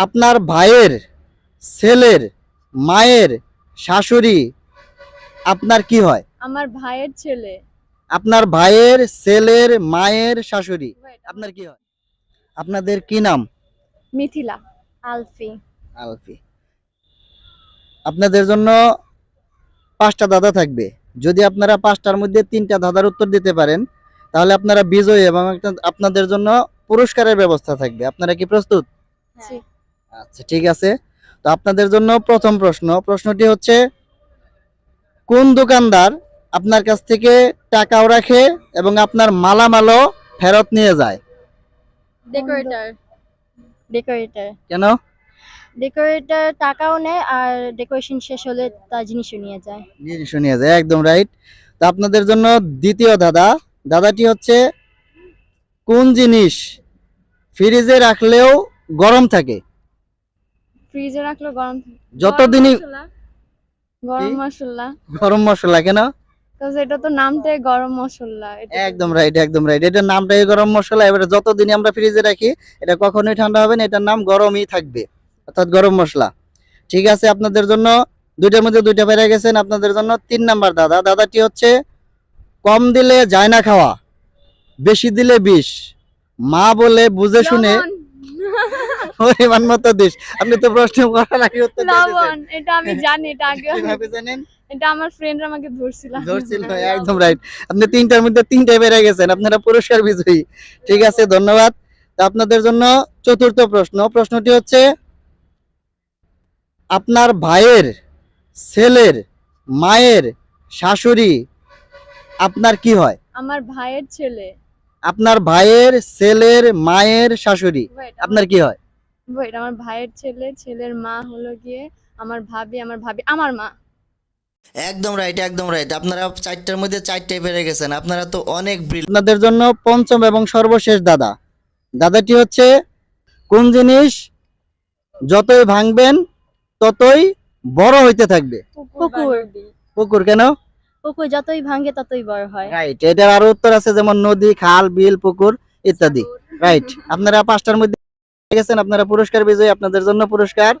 আপনার ভাইয়ের ছেলের মায়ের শাশুড়ি আপনার কি হয়? আমার ভাইয়ের ছেলে। আপনার ভাইয়ের ছেলের মায়ের শাশুড়ি আপনার কি হয়? আপনাদের কি নাম? মিথিলা আলফি। আলফি। আপনাদের জন্য পাঁচটা দাদা থাকবে। যদি আপনারা পাঁচটার মধ্যে তিনটা দাদার উত্তর দিতে পারেন তাহলে আপনারা বিজয়ী এবং আপনাদের জন্য পুরস্কারের ব্যবস্থা থাকবে। আপনারা কি প্রস্তুত? জি। আচ্ছা ঠিক আছে। তো আপনাদের জন্য প্রথম প্রশ্ন। প্রশ্নটি হচ্ছে কোন দোকানদার আপনার কাছ থেকে টাকাও রাখে এবং আপনার মালামালও ফেরত নিয়ে যায়? ডেকোরেটর ডেকোরেটর কেন? ডেকোরেটর টাকাও নেয় আর ডেকোরেশন শেষ হলে তার জিনিসও নিয়ে যায়। জিনিসও নিয়ে যায় একদম রাইট তো আপনাদের জন্য দ্বিতীয় দাদা দাদাটি হচ্ছে কোন জিনিস ফ্রিজে রাখলেও গরম থাকে? ফ্রিজে রাখলে গরম যতদিনই গরম মশলা। গরম মশলা। কেন? এটা তো নামটাই গরম মশলা একদম রাইট একদম রাইট এটার নামটাই গরম মশলা এবারে যতদিনই আমরা ফ্রিজে রাখি এটা কখনোই ঠান্ডা হবে না এটার নাম গরমই থাকবে অর্থাৎ গরম মশলা। ঠিক আছে আপনাদের জন্য দুইটার মধ্যে দুইটা বেড়ে গেছেন আপনাদের জন্য তিন নাম্বার দাদা। দাদাটি হচ্ছে কম দিলে যায় না খাওয়া বেশি দিলে বিষ। মা বলে বুঝে শুনে। পরিমাণ মতো দিস। আপনি তো প্রশ্ন করার আগে উত্তর। লবণ এটা আমি জানি এটা আগে কীভাবে জানেন? এটা আমার ফ্রেন্ডরা আমাকে ধরছিল। ধরছিল একদম রাইট আপনি তিনটার মধ্যে তিনটায় বেড়ে গেছেন আপনারা পুরস্কার বিজয়ী। ঠিক আছে ধন্যবাদ। তো আপনাদের জন্য চতুর্থ প্রশ্ন। প্রশ্নটি হচ্ছে আপনার ভাইয়ের ছেলের মায়ের শাশুড়ি আপনার কি হয়? আমার ভাইয়ের ছেলে। আপনার ভাইয়ের ছেলের মায়ের শাশুড়ি আপনার কি হয়? Wait, আমার ভাইয়ের ছেলে ছেলের মা হলো গিয়ে আমার ভাবি আমার ভাবি আমার মা। একদম রাইট একদম রাইট আপনারা চারটার মধ্যে চারটায় পেরে গেছেন। আপনারা তো অনেক আপনাদের জন্য পঞ্চম এবং সর্বশেষ দাদা। দাদাটি হচ্ছে কোন জিনিস যতই ভাঙবেন ততই বড় হইতে থাকবে? পুকুর পুকুর। কেন? পুকুর যতই ভাঙে ততই বড় হয়। রাইট এটার আরও উত্তর আছে যেমন নদী খাল বিল পুকুর ইত্যাদি। রাইট আপনারা পাঁচটার মধ্যে গেছেন আপনারা পুরস্কার বিজয়ী আপনাদের জন্য পুরস্কার।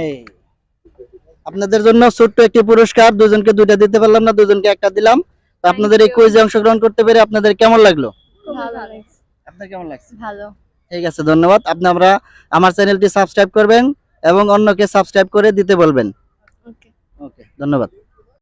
এই আপনাদের জন্য ছোট্ট একটি পুরস্কার দুজনকে দুইটা দিতে পারলাম না দুজনকে একটা দিলাম। তো আপনাদের এই কুইজে অংশগ্রহণ করতে পেরে আপনাদের কেমন লাগল? আপনার কেমন লাগছে? ভালো। ঠিক আছে ধন্যবাদ। আপনি আমরা আমার চ্যানেলটি সাবস্ক্রাইব করবেন। এবং অন্যকে সাবস্ক্রাইব করে দিতে বলবেন। ওকে ওকে ধন্যবাদ।